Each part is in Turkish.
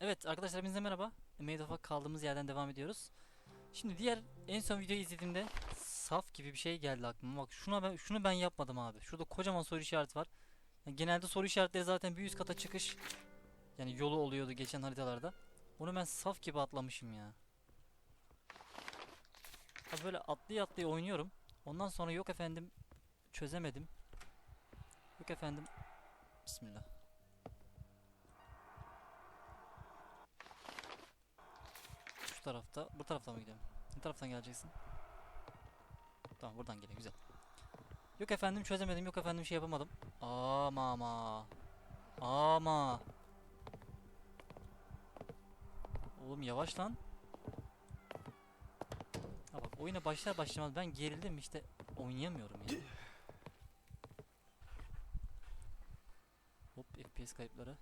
Evet arkadaşlar hepinize merhaba. Made of'a kaldığımız yerden devam ediyoruz. Şimdi diğer en son videoyu izlediğimde saf gibi bir şey geldi aklıma. Bak şuna ben şunu ben yapmadım abi. Şurada kocaman soru işareti var. Yani genelde soru işaretleri zaten bir üst kata çıkış yani yolu oluyordu geçen haritalarda. Onu ben saf gibi atlamışım ya. Abi böyle atlaya atlaya oynuyorum. Ondan sonra yok efendim çözemedim. Yok efendim Bismillah. Tarafta, bu taraftan mı gidelim? Ne taraftan geleceksin? Tamam buradan geliyor güzel. Yok efendim çözemedim, yok efendim şey yapamadım. Ama ama. Ama. Oğlum yavaş lan. Ha bak oyuna başlar başlamaz ben gerildim işte oynayamıyorum ya. Hop FPS kayıpları.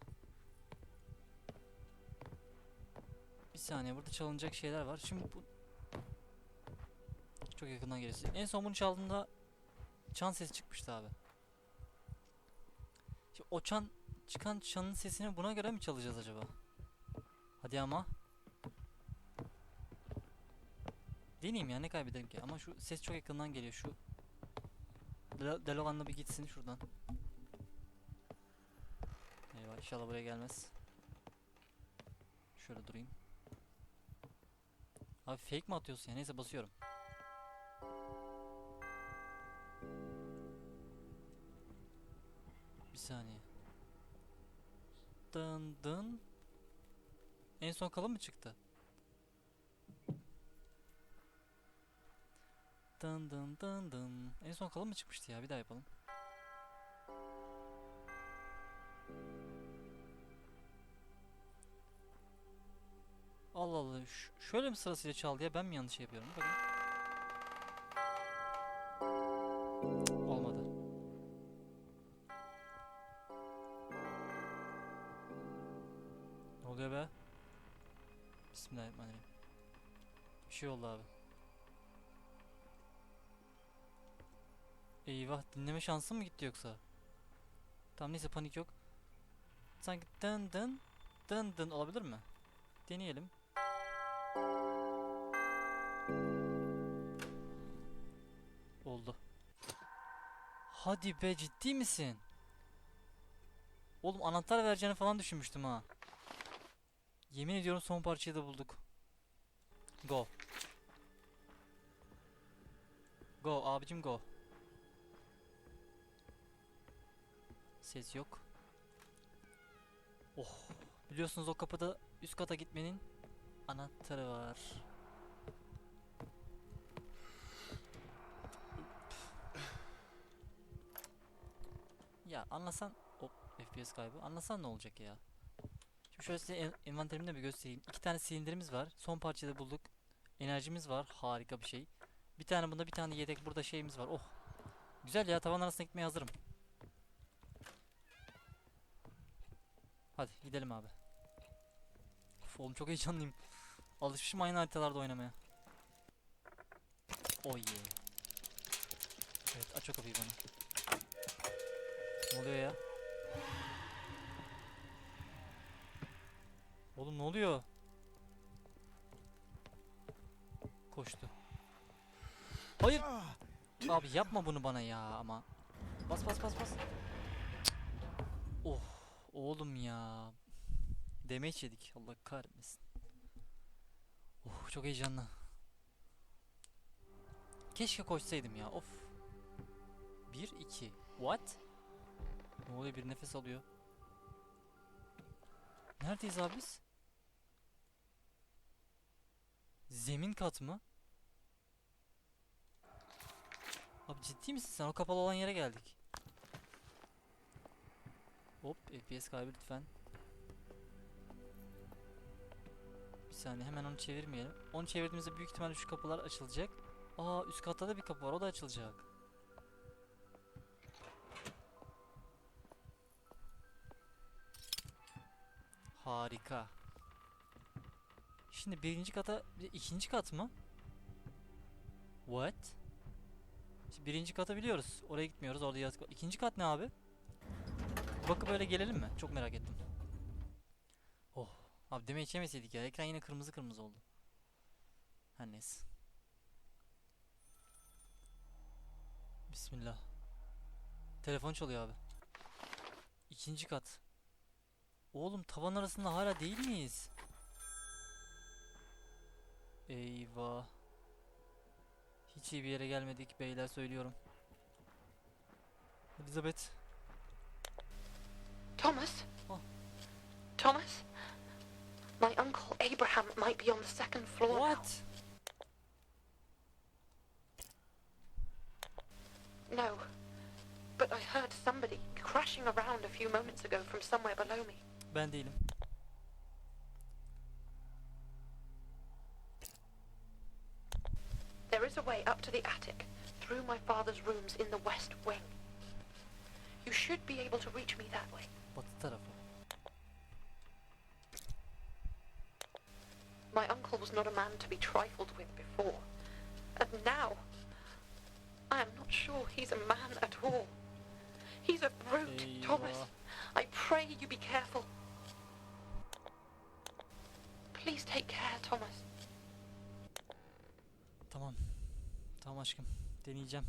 Saniye burada çalınacak şeyler var. Şimdi bu çok yakından geliyorsun. En son bunu çaldığında çan sesi çıkmıştı abi. Şimdi o çan çıkan çanın sesini buna göre mi çalacağız acaba? Hadi ama. Deneyeyim ya ne kaybedelim ki ama şu ses çok yakından geliyor şu Del Delogan'la bir gitsin şuradan. Eyvah inşallah buraya gelmez. Şöyle durayım. Abi fake mi atıyorsun ya? Neyse basıyorum. Bir saniye. Dın dın. En son kalın mı çıktı? Dın dın dın dın. En son kalın mı çıkmıştı ya? Bir daha yapalım. Allah Allah. ş- şöyle mi sırasıyla çaldı ya? Ben mi yanlış şey yapıyorum? Bakın. Olmadı. Ne oluyor be? Bismillahirrahmanirrahim. Bir şey oldu abi. Eyvah dinleme şansım mı gitti yoksa? Tamam neyse panik yok. Sanki dın dın dın dın olabilir mi? Deneyelim. Oldu. Hadi be ciddi misin? Oğlum anahtar vereceğini falan düşünmüştüm ha. Yemin ediyorum son parçayı da bulduk. Go. Go abicim go. Ses yok. Oh. Biliyorsunuz o kapıda üst kata gitmenin anahtarı var. Ya anlasan hop FPS kaybı. Anlasan ne olacak ya? Şimdi şöyle size en- envanterimde bir göstereyim. İki tane silindirimiz var. Son parçada bulduk. Enerjimiz var. Harika bir şey. Bir tane bunda bir tane yedek burada şeyimiz var. Oh. Güzel ya tavan arasına gitmeye hazırım. Hadi gidelim abi. Of, oğlum çok heyecanlıyım. Alışmışım aynı haritalarda oynamaya. Oh yeah. Evet aç o kapıyı bana. Ne oluyor ya? Oğlum ne oluyor? Koştu. Hayır. Abi yapma bunu bana ya ama. Bas bas bas bas. Oh oğlum ya. Damage yedik. Allah kahretmesin. Oh çok heyecanlı. Keşke koşsaydım ya. Of. 1 2. What? Ne oluyor? Bir nefes alıyor. Neredeyiz abi biz? Zemin kat mı? Abi ciddi misin sen? O kapalı olan yere geldik. Hop FPS kaybı lütfen. Saniye hemen onu çevirmeyelim. Onu çevirdiğimizde büyük ihtimalle şu kapılar açılacak. Aa üst katta da bir kapı var o da açılacak. Harika. Şimdi birinci kata bir ikinci kat mı? What? Şimdi birinci kata biliyoruz. Oraya gitmiyoruz. Orada yazık var. İkinci kat ne abi? Bakıp öyle gelelim mi? Çok merak ettim. Abi deme içemeseydik ya. Ekran yine kırmızı kırmızı oldu. Her neyse. Bismillah. Telefon çalıyor abi. İkinci kat. Oğlum tavan arasında hala değil miyiz? Eyvah. Hiç iyi bir yere gelmedik beyler söylüyorum. Elizabeth. Thomas? Oh. Thomas? My uncle Abraham might be on the second floor now. What? No. But I heard somebody crashing around a few moments ago from somewhere below me. Ben değilim. There is a way up to the attic, through my father's rooms in the west wing. You should be able to reach me that way. Batı tarafı. My not a man to be trifled with before. And now, I am not sure he's a man at all. He's a brute, Thomas. Eyvah. I pray you be careful. Please take care, Thomas. Tamam. Tamam aşkım. Deneyeceğim.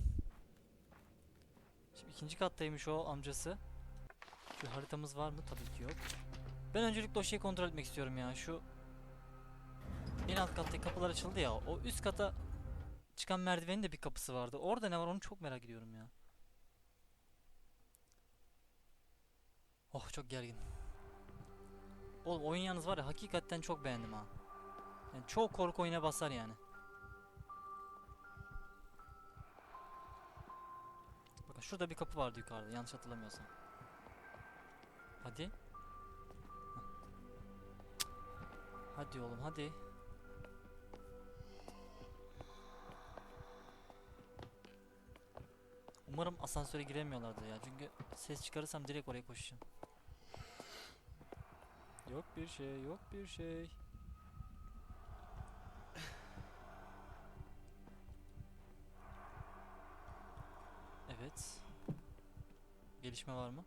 Şimdi ikinci kattaymış o amcası. Şu haritamız var mı? Tabii ki yok. Ben öncelikle o şeyi kontrol etmek istiyorum ya. Şu en alt kattaki kapılar açıldı ya. O üst kata çıkan merdivenin de bir kapısı vardı. Orada ne var onu çok merak ediyorum ya. Oh çok gergin. Oğlum oyun yalnız var ya hakikaten çok beğendim ha. Yani çok korku oyuna basar yani. Bakın şurada bir kapı vardı yukarıda yanlış hatırlamıyorsam. Hadi. Hadi oğlum hadi. Umarım asansöre giremiyorlardı ya çünkü ses çıkarırsam direkt oraya koşacağım. Yok bir şey, yok bir şey. Evet. Gelişme var mı?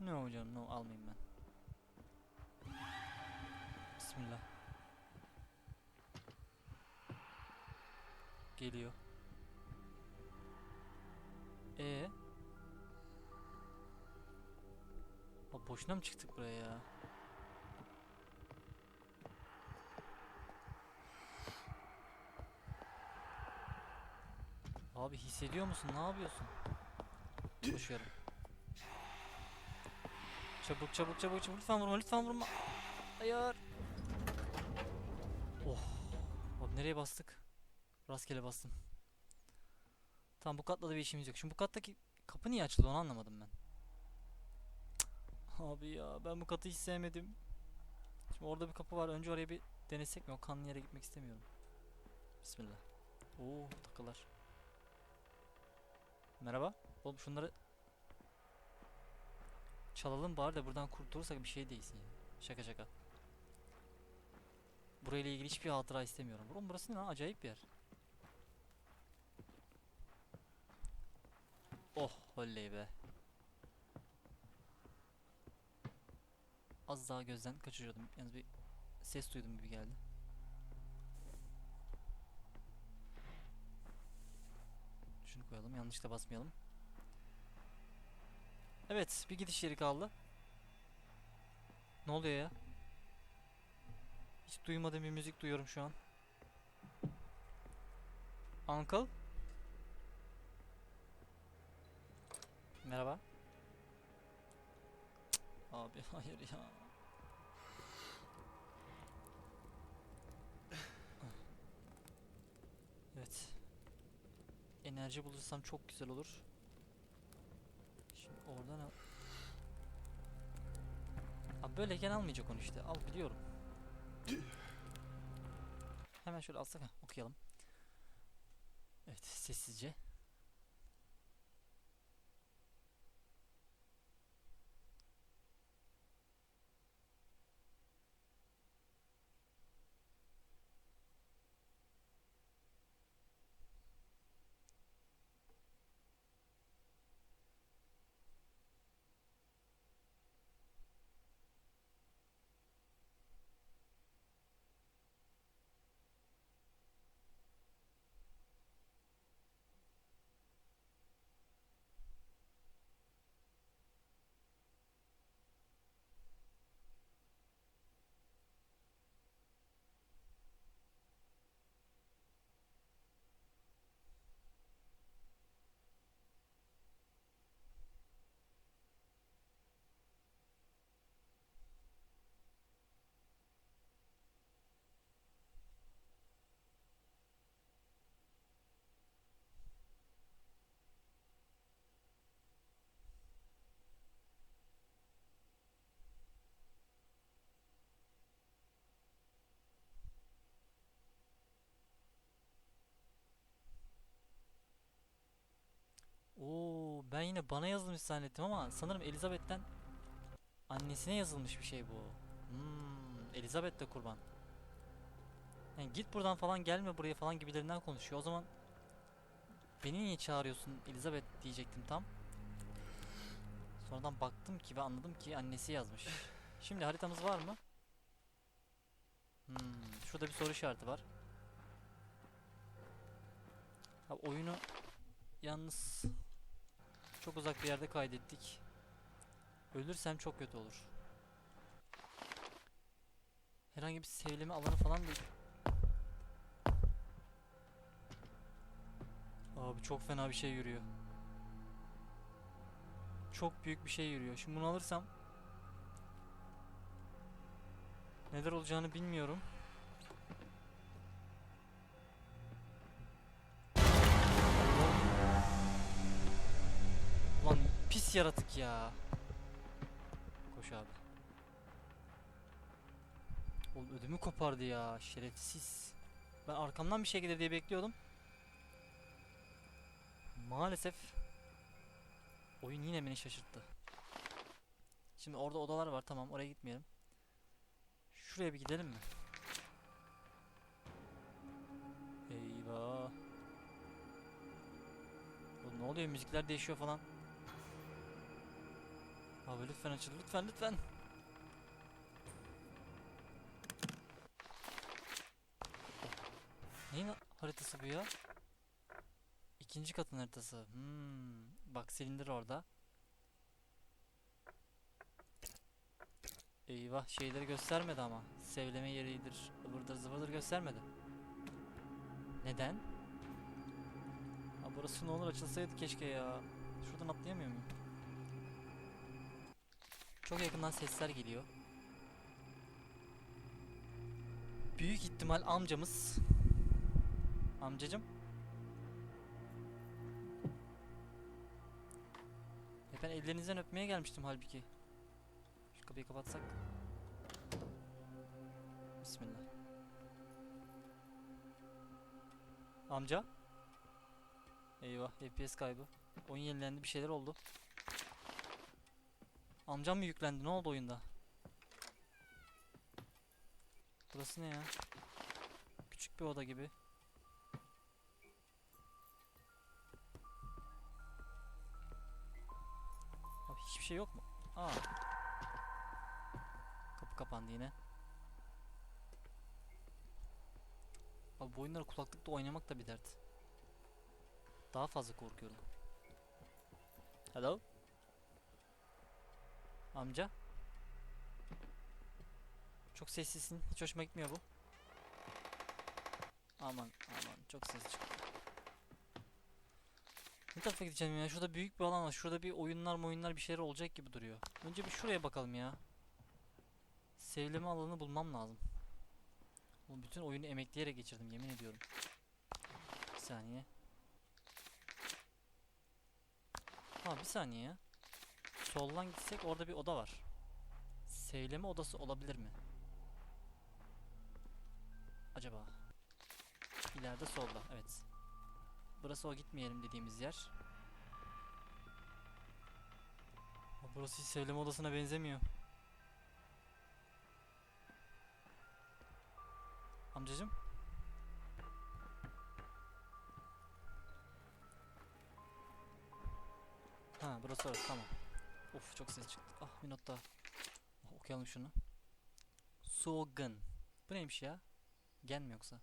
Ne hocam, no almayayım ben. Bismillah. Geliyor. Boşuna mı çıktık buraya ya? Abi hissediyor musun? Ne yapıyorsun? Koşuyorum. Çabuk çabuk çabuk çabuk lütfen vurma lütfen vurma. Hayır. Oh. Abi nereye bastık? Rastgele bastım. Tamam bu katla da bir işimiz yok. Şimdi bu kattaki kapı niye açıldı onu anlamadım ben. Abi ya ben bu katı hiç sevmedim. Şimdi orada bir kapı var. Önce oraya bir denesek mi? O kanlı yere gitmek istemiyorum. Bismillah. Oo takılar. Merhaba. Oğlum şunları çalalım bari de buradan kurtulursak bir şey değilsin ya. Şaka şaka. Burayla ilgili hiçbir hatıra istemiyorum. Oğlum burası ne lan? Acayip bir yer. Oh oley be. Az daha gözden kaçırıyordum. Yalnız bir ses duydum gibi geldi. Şunu koyalım. Yanlışlıkla basmayalım. Evet, bir gidiş yeri kaldı. Ne oluyor ya? Hiç duymadığım bir müzik duyuyorum şu an. Uncle? Merhaba. Cık, Abi hayır ya. Evet. Enerji bulursam çok güzel olur. Şimdi oradan al. Abi böyleyken almayacak onu işte. Al biliyorum. Hemen şöyle alsak ha, okuyalım. Evet sessizce. Yine bana yazılmış zannettim ama sanırım Elizabeth'ten annesine yazılmış bir şey bu. Hmm, Elizabeth de kurban. Yani git buradan falan gelme buraya falan gibilerinden konuşuyor. O zaman beni niye çağırıyorsun Elizabeth diyecektim tam. Sonradan baktım ki ve anladım ki annesi yazmış. Şimdi haritamız var mı? Hmm, şurada bir soru işareti var. Abi oyunu yalnız çok uzak bir yerde kaydettik. Ölürsem çok kötü olur. Herhangi bir sevileme alanı falan değil. Abi çok fena bir şey yürüyor. Çok büyük bir şey yürüyor. Şimdi bunu alırsam neler olacağını bilmiyorum. Yaratık ya. Koş abi. Oğlum ödümü kopardı ya şerefsiz. Ben arkamdan bir şey gelir diye bekliyordum. Maalesef oyun yine beni şaşırttı. Şimdi orada odalar var tamam oraya gitmeyelim. Şuraya bir gidelim mi? Eyvah. Oğlum ne oluyor müzikler değişiyor falan. Abi lütfen açıl lütfen lütfen. Neyin haritası bu ya? İkinci katın haritası. Hmm. Bak silindir orada. Eyvah şeyleri göstermedi ama. Sevleme yeridir, ıvırdır zıvırdır göstermedi. Neden? Ha burası ne olur açılsaydı keşke ya. Şuradan atlayamıyor muyum? Çok yakından sesler geliyor. Büyük ihtimal amcamız. Amcacım. E ben ellerinizden öpmeye gelmiştim halbuki. Şu kapıyı kapatsak. Bismillah. Amca. Eyvah FPS kaybı. Oyun yenilendi bir şeyler oldu. Amcam mı yüklendi? Ne oldu oyunda? Burası ne ya? Küçük bir oda gibi. Abi hiçbir şey yok mu? Aa. Kapı kapandı yine. Abi bu oyunları kulaklıkla oynamak da bir dert. Daha fazla korkuyorum. Hello? Amca? Çok sessizsin. Hiç hoşuma gitmiyor bu. Aman aman çok ses çıktı. Ne tarafa gideceğim ya? Şurada büyük bir alan var. Şurada bir oyunlar oyunlar bir şeyler olacak gibi duruyor. Önce bir şuraya bakalım ya. Sevleme alanı bulmam lazım. Oğlum bütün oyunu emekleyerek geçirdim yemin ediyorum. Bir saniye. Ha bir saniye ya. Soldan gitsek orada bir oda var. Sevleme odası olabilir mi? Acaba? İleride solda evet. Burası o gitmeyelim dediğimiz yer. Burası hiç sevleme odasına benzemiyor. Amcacım. Ha burası orası tamam. Of çok ses çıktı. Ah bir not daha. Oh, okuyalım şunu. Soğgun. Bu neymiş ya? Gen mi yoksa?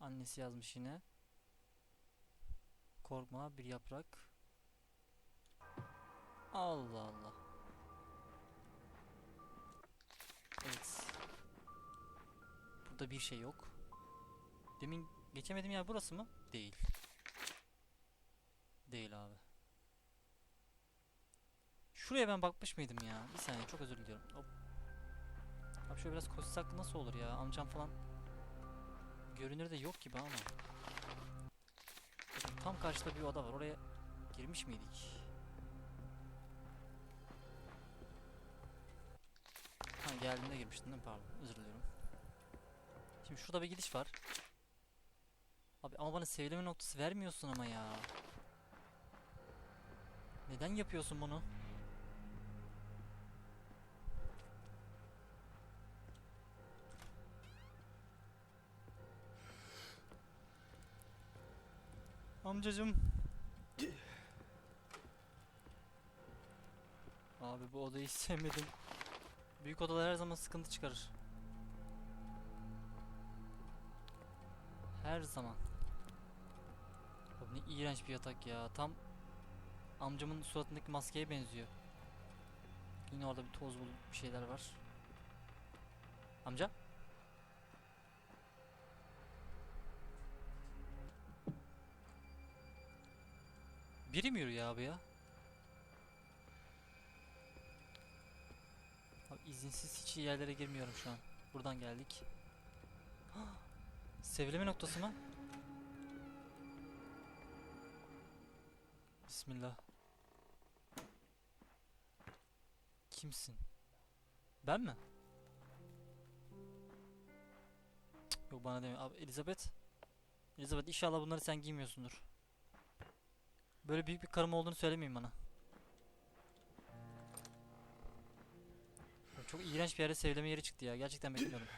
Annesi yazmış yine. Korkma bir yaprak. Allah Allah. Evet. Burada bir şey yok. Demin geçemedim yer burası mı? Değil. Değil abi. Şuraya ben bakmış mıydım ya? Bir saniye çok özür diliyorum. Hop. Abi şöyle biraz koşsak nasıl olur ya? Amcam falan görünür de yok gibi ama. Tam karşıda bir oda var. Oraya girmiş miydik? Ha geldiğinde girmiştin değil mi? Pardon. Özür diliyorum. Şimdi şurada bir gidiş var. Abi ama bana sevileme noktası vermiyorsun ama ya. Neden yapıyorsun bunu? Amcacım. Abi bu odayı sevmedim. Büyük odalar her zaman sıkıntı çıkarır. Her zaman. Abi ne iğrenç bir yatak ya. Tam amcamın suratındaki maskeye benziyor. Yine orada bir toz bulup bir şeyler var. Amca? Biri mi yürüyor abi ya? Abi izinsiz hiç yerlere girmiyorum şu an. Buradan geldik. Sevileme noktası mı? Bismillah. Kimsin? Ben mi? Cık, Yok bana demiyor. Elizabeth. Elizabeth inşallah bunları sen giymiyorsundur. Böyle büyük bir karım olduğunu söylemeyin bana. Çok iğrenç bir yerde sevleme yeri çıktı ya. Gerçekten beklemiyordum.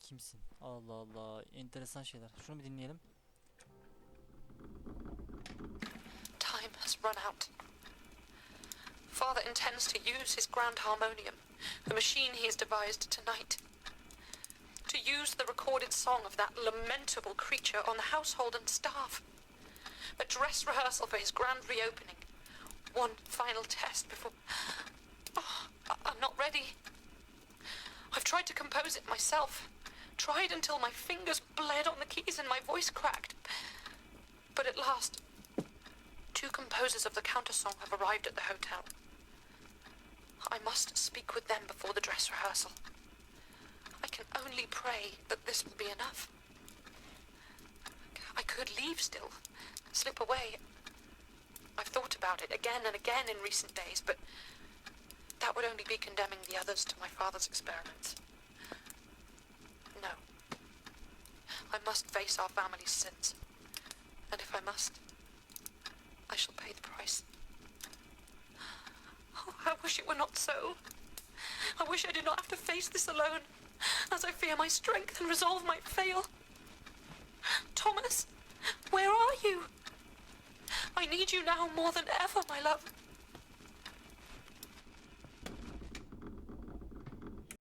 Kimsin? Allah Allah. Enteresan şeyler. Şunu bir dinleyelim. Time has run out. Father intends to use his grand harmonium, the machine he has devised tonight, to use the recorded song of that lamentable creature on the household and staff. A dress rehearsal for his grand reopening. One final test before. Oh, I- I'm not ready. I've tried to compose it myself. Tried until my fingers bled on the keys and my voice cracked. But at last, Two composers of the countersong have arrived at the hotel. I must speak with them before the dress rehearsal. I can only pray that this will be enough. I could leave still, slip away. I've thought about it again and again in recent days, but that would only be condemning the others to my father's experiments. No. I must face our family's sins. And if I must, I shall pay the price. Oh, I wish it were not so. I wish I did not have to face this alone, as I fear my strength and resolve might fail. Thomas, where are you? I need you now more than ever, my love.